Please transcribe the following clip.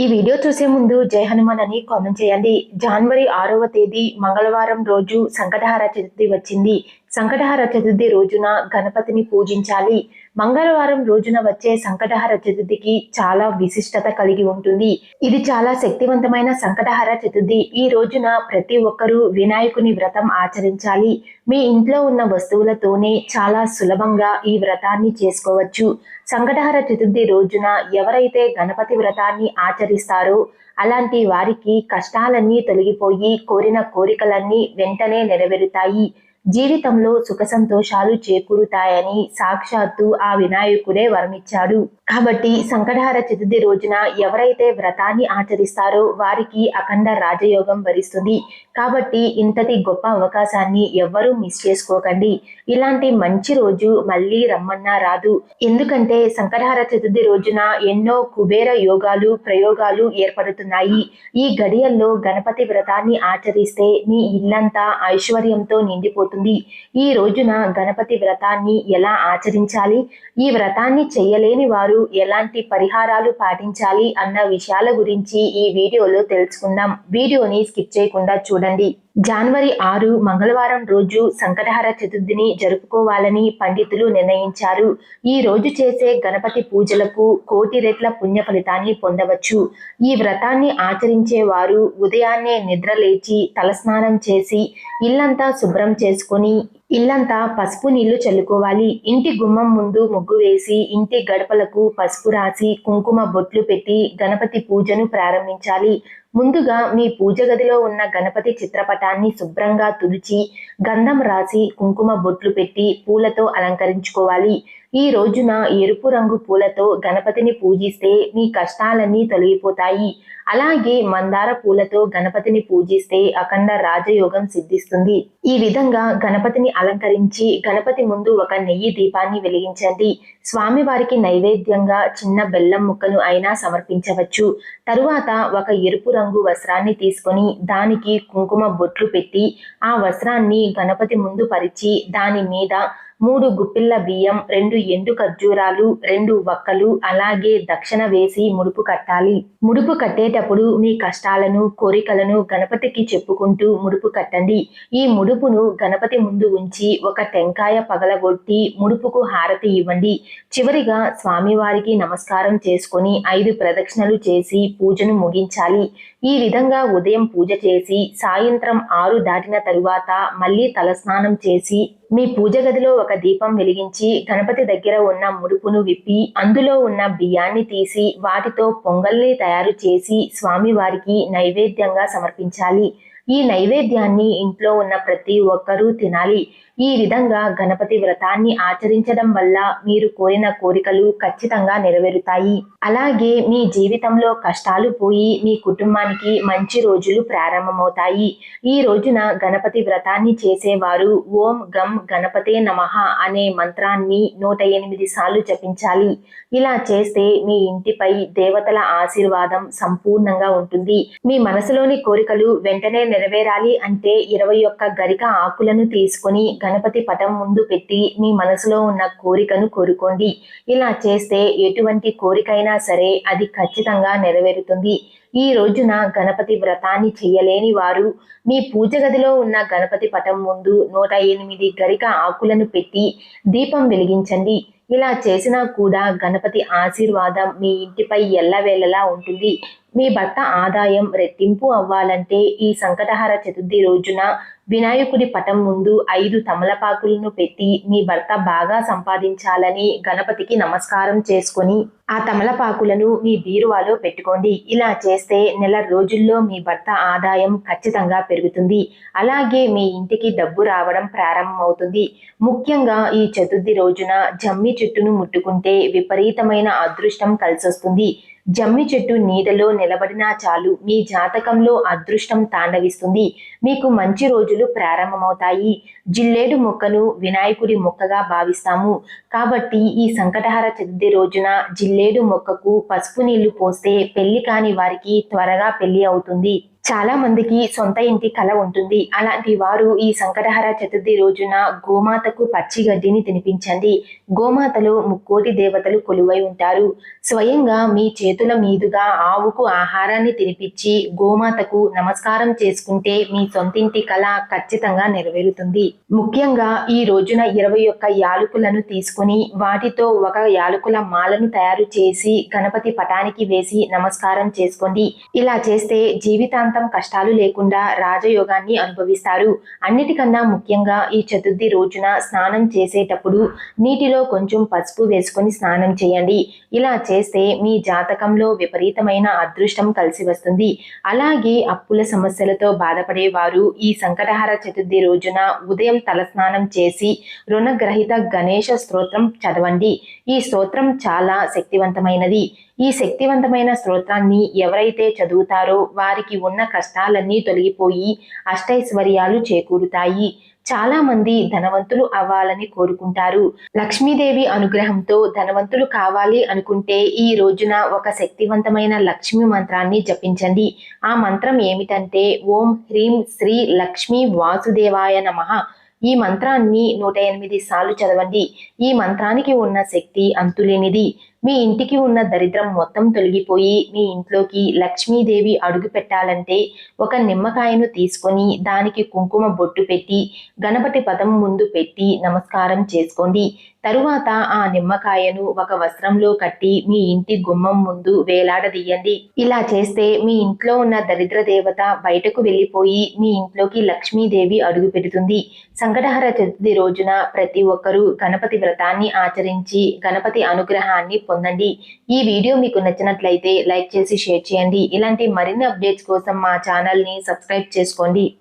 ఈ వీడియో చూసే ముందు జై హనుమాన్ అని కామెంట్ చేయండి. జనవరి ఆరవ తేదీ మంగళవారం రోజు సంకటహార చతుర్థి వచ్చింది. సంకటహార చతుర్థి రోజున గణపతిని పూజించాలి. మంగళవారం రోజున వచ్చే సంకటహార చతుర్థికి చాలా విశిష్టత కలిగి ఉంటుంది. ఇది చాలా శక్తివంతమైన సంకటహార చతుర్థి. ఈ రోజున ప్రతి ఒక్కరూ వినాయకుని వ్రతం ఆచరించాలి. మీ ఇంట్లో ఉన్న వస్తువులతోనే చాలా సులభంగా ఈ వ్రతాన్ని చేసుకోవచ్చు. సంకటహార చతుర్థి రోజున ఎవరైతే గణపతి వ్రతాన్ని ఆచరిస్తారో అలాంటి వారికి కష్టాలన్నీ తొలగిపోయి కోరిన కోరికలన్నీ వెంటనే నెరవేరుతాయి. జీవితంలో సుఖ సంతోషాలు చేకూరుతాయని సాక్షాత్తు ఆ వినాయకుడే వరమిచ్చాడు. కాబట్టి సంకటహార చతుర్థి రోజున ఎవరైతే వ్రతాన్ని ఆచరిస్తారో వారికి అఖండ రాజయోగం వరిస్తుంది. కాబట్టి ఇంతటి గొప్ప అవకాశాన్ని ఎవ్వరూ మిస్ చేసుకోకండి. ఇలాంటి మంచి రోజు మళ్ళీ రమ్మన్నా రాదు. ఎందుకంటే సంకటహార చతుర్థి రోజున ఎన్నో కుబేర యోగాలు ప్రయోగాలు ఏర్పడుతున్నాయి. ఈ గడియల్లో గణపతి వ్రతాన్ని ఆచరిస్తే మీ ఇల్లంతా ఐశ్వర్యంతో నిండిపోతుంది. ఈ రోజున గణపతి వ్రతాన్ని ఎలా ఆచరించాలి? ఈ వ్రతాన్ని చేయలేని వారు ఎలాంటి పరిహారాలు పాటించాలి? అన్న విషయాల గురించి ఈ వీడియోలో తెలుసుకుందాం. వీడియోని స్కిప్ చేయకుండా చూడండి. జనవరి ఆరు మంగళవారం రోజు సంకటహర చతుర్థిని జరుపుకోవాలని పండితులు నిర్ణయించారు. ఈ రోజు చేసే గణపతి పూజలకు కోటి రెట్ల పుణ్య ఫలితాన్ని పొందవచ్చు. ఈ వ్రతాన్ని ఆచరించే వారు ఉదయాన్నే నిద్ర లేచి తలస్నానం చేసి ఇల్లంతా శుభ్రం చేసుకొని ఇల్లంతా పసుపు నీళ్ళు చల్లుకోవాలి. ఇంటి గుమ్మం ముందు ముగ్గు వేసి ఇంటి గడపలకు పసుపు రాసి కుంకుమ బొట్లు పెట్టి గణపతి పూజను ప్రారంభించాలి. ముందుగా మీ పూజ గదిలో ఉన్న గణపతి చిత్రపటాన్ని శుభ్రంగా తుడిచి గంధం రాసి కుంకుమ బొట్లు పెట్టి పూలతో అలంకరించుకోవాలి. ఈ రోజున ఎరుపు రంగు పూలతో గణపతిని పూజిస్తే మీ కష్టాలన్నీ తొలగిపోతాయి. అలాగే మందార పూలతో గణపతిని పూజిస్తే అఖండ రాజయోగం సిద్ధిస్తుంది. ఈ విధంగా గణపతిని అలంకరించి గణపతి ముందు ఒక నెయ్యి దీపాన్ని వెలిగించండి. స్వామివారికి నైవేద్యంగా చిన్న బెల్లం ముక్కలు అయినా సమర్పించవచ్చు. తరువాత ఒక ఎరుపు రంగు వస్త్రాన్ని తీసుకొని దానికి కుంకుమ బొట్లు పెట్టి ఆ వస్త్రాన్ని గణపతి ముందు పరిచి దాని మీద మూడు గుప్పిళ్ళ బియ్యం రెండు ఎండు ఖర్జూరాలు రెండు వక్కలు అలాగే దక్షిణ వేసి ముడుపు కట్టాలి. ముడుపు కట్టేటప్పుడు మీ కష్టాలను కోరికలను గణపతికి చెప్పుకుంటూ ముడుపు కట్టండి. ఈ ముడుపును గణపతి ముందు ఉంచి ఒక టెంకాయ పగలగొట్టి ముడుపుకు హారతి ఇవ్వండి. చివరిగా స్వామివారికి నమస్కారం చేసుకొని ఐదు ప్రదక్షిణలు చేసి పూజను ముగించాలి. ఈ విధంగా ఉదయం పూజ చేసి సాయంత్రం ఆరు దాటిన తరువాత మళ్ళీ తలస్నానం చేసి మీ పూజ గదిలో ఒక దీపం వెలిగించి గణపతి దగ్గర ఉన్న ముడుపును విప్పి అందులో ఉన్న బియ్యాన్ని తీసి వాటితో పొంగల్ని తయారు చేసి స్వామివారికి నైవేద్యంగా సమర్పించాలి. ఈ నైవేద్యాన్ని ఇంట్లో ఉన్న ప్రతి ఒక్కరూ తినాలి. ఈ విధంగా గణపతి వ్రతాన్ని ఆచరించడం వల్ల మీరు కోరిన కోరికలు ఖచ్చితంగా నెరవేరుతాయి. అలాగే మీ జీవితంలో కష్టాలు పోయి మీ కుటుంబానికి మంచి రోజులు ప్రారంభమవుతాయి. ఈ రోజున గణపతి వ్రతాన్ని చేసేవారు ఓం గం గణపతే నమః అనే మంత్రాన్ని నూట ఎనిమిది సార్లు జపించాలి. ఇలా చేస్తే మీ ఇంటిపై దేవతల ఆశీర్వాదం సంపూర్ణంగా ఉంటుంది. మీ మనసులోని కోరికలు వెంటనే నెరవేరాలి అంటే ఇరవై ఒక్క గరిక ఆకులను తీసుకొని గణపతి పటం ముందు పెట్టి మీ మనసులో ఉన్న కోరికను కోరుకోండి. ఇలా చేస్తే ఎటువంటి కోరికైనా సరే అది ఖచ్చితంగా నెరవేరుతుంది. ఈ రోజున గణపతి వ్రతాన్ని చేయలేని వారు మీ పూజ గదిలో ఉన్న గణపతి పటం ముందు నూట ఎనిమిది గరిక ఆకులను పెట్టి దీపం వెలిగించండి. ఇలా చేసినా కూడా గణపతి ఆశీర్వాదం మీ ఇంటిపై ఎల్లవేళలా ఉంటుంది. మీ భర్త ఆదాయం రెట్టింపు అవ్వాలంటే ఈ సంకటహార చతుర్థి రోజున వినాయకుడి పటం ముందు ఐదు తమలపాకులను పెట్టి మీ భర్త బాగా సంపాదించాలని గణపతికి నమస్కారం చేసుకొని ఆ తమలపాకులను మీ బీరువాలో పెట్టుకోండి. ఇలా చేస్తే నెల రోజుల్లో మీ భర్త ఆదాయం ఖచ్చితంగా పెరుగుతుంది. అలాగే మీ ఇంటికి డబ్బు రావడం ప్రారంభమవుతుంది. ముఖ్యంగా ఈ చతుర్థి రోజున జమ్మి చెట్టును ముట్టుకుంటే విపరీతమైన అదృష్టం కలిసొస్తుంది. జమ్మి చెట్టు నీడలో నిలబడినా చాలు. మీ జాతకంలో అదృష్టం తాండవిస్తుంది. మీకు మంచి రోజులు ప్రారంభమవుతాయి. జిల్లేడు మొక్కను వినాయకుడి మొక్కగా భావిస్తాము. కాబట్టి ఈ సంకటహార చతుర్థి రోజున జిల్లేడు మొక్కకు పసుపు నీళ్ళు పోస్తే పెళ్ళి కాని వారికి త్వరగా పెళ్ళి అవుతుంది. చాలా మందికి సొంత ఇంటి కళ ఉంటుంది. అలాంటి వారు ఈ సంకటహర చతుర్థి రోజున గోమాతకు పచ్చి గడ్డిని తినిపించండి. గోమాతలో ముక్కోటి దేవతలు కొలువై ఉంటారు. స్వయంగా మీ చేతుల మీదుగా ఆవుకు ఆహారాన్ని తినిపించి గోమాతకు నమస్కారం చేసుకుంటే మీ సొంతింటి కళ ఖచ్చితంగా నెరవేరుతుంది. ముఖ్యంగా ఈ రోజున ఇరవై ఒక్క యాలకులను తీసుకుని వాటితో ఒక యాలకుల మాలను తయారు చేసి గణపతి పటానికి వేసి నమస్కారం చేసుకోండి. ఇలా చేస్తే జీవితాంతం కష్టాలు లేకుండా రాజయోగాన్ని అనుభవిస్తారు. అన్నిటికన్నా ముఖ్యంగా ఈ చతుర్థి రోజున స్నానం చేసేటప్పుడు నీటిలో కొంచెం పసుపు వేసుకొని స్నానం చేయండి. ఇలా చేస్తే మీ జాతకంలో విపరీతమైన అదృష్టం కలిసి వస్తుంది. అలాగే అప్పుల సమస్యలతో బాధపడేవారు ఈ సంకటహార చతుర్థి రోజున ఉదయం తలస్నానం చేసి రుణగ్రహిత గణేష స్తోత్రం చదవండి. ఈ స్తోత్రం చాలా శక్తివంతమైనది. ఈ శక్తివంతమైన స్తోత్రాన్ని ఎవరైతే చదువుతారో వారికి ఉన్న కష్టాలన్నీ తొలగిపోయి అష్టైశ్వర్యాలు చేకూరుతాయి. చాలా మంది ధనవంతులు అవ్వాలని కోరుకుంటారు. లక్ష్మీదేవి అనుగ్రహంతో ధనవంతులు కావాలి అనుకుంటే ఈ రోజున ఒక శక్తివంతమైన లక్ష్మి మంత్రాన్ని జపించండి. ఆ మంత్రం ఏమిటంటే ఓం హ్రీం శ్రీ లక్ష్మీ వాసుదేవాయ నమః. ఈ మంత్రాన్ని నూట ఎనిమిది సార్లు చదవండి. ఈ మంత్రానికి ఉన్న శక్తి అంతులేనిది. మీ ఇంటికి ఉన్న దరిద్రం మొత్తం తొలగిపోయి మీ ఇంట్లోకి లక్ష్మీదేవి అడుగు పెట్టాలంటే ఒక నిమ్మకాయను తీసుకొని దానికి కుంకుమ బొట్టు పెట్టి గణపతి పదం ముందు పెట్టి నమస్కారం చేసుకోండి. తరువాత ఆ నిమ్మకాయను ఒక వస్త్రంలో కట్టి మీ ఇంటి గుమ్మం ముందు వేలాడదీయండి. ఇలా చేస్తే మీ ఇంట్లో ఉన్న దరిద్ర దేవత బయటకు వెళ్ళిపోయి మీ ఇంట్లోకి లక్ష్మీదేవి అడుగు పెడుతుంది. సంకటహర చతుర్థి రోజున ప్రతి ఒక్కరూ గణపతి వ్రతాన్ని ఆచరించి గణపతి అనుగ్రహాన్ని పొందండి. ఈ వీడియో మీకు నచ్చినట్లయితే లైక్ చేసి షేర్ చేయండి. ఇలాంటి మరిన్ని అప్డేట్స్ కోసం మా ఛానల్ని సబ్స్క్రైబ్ చేసుకోండి.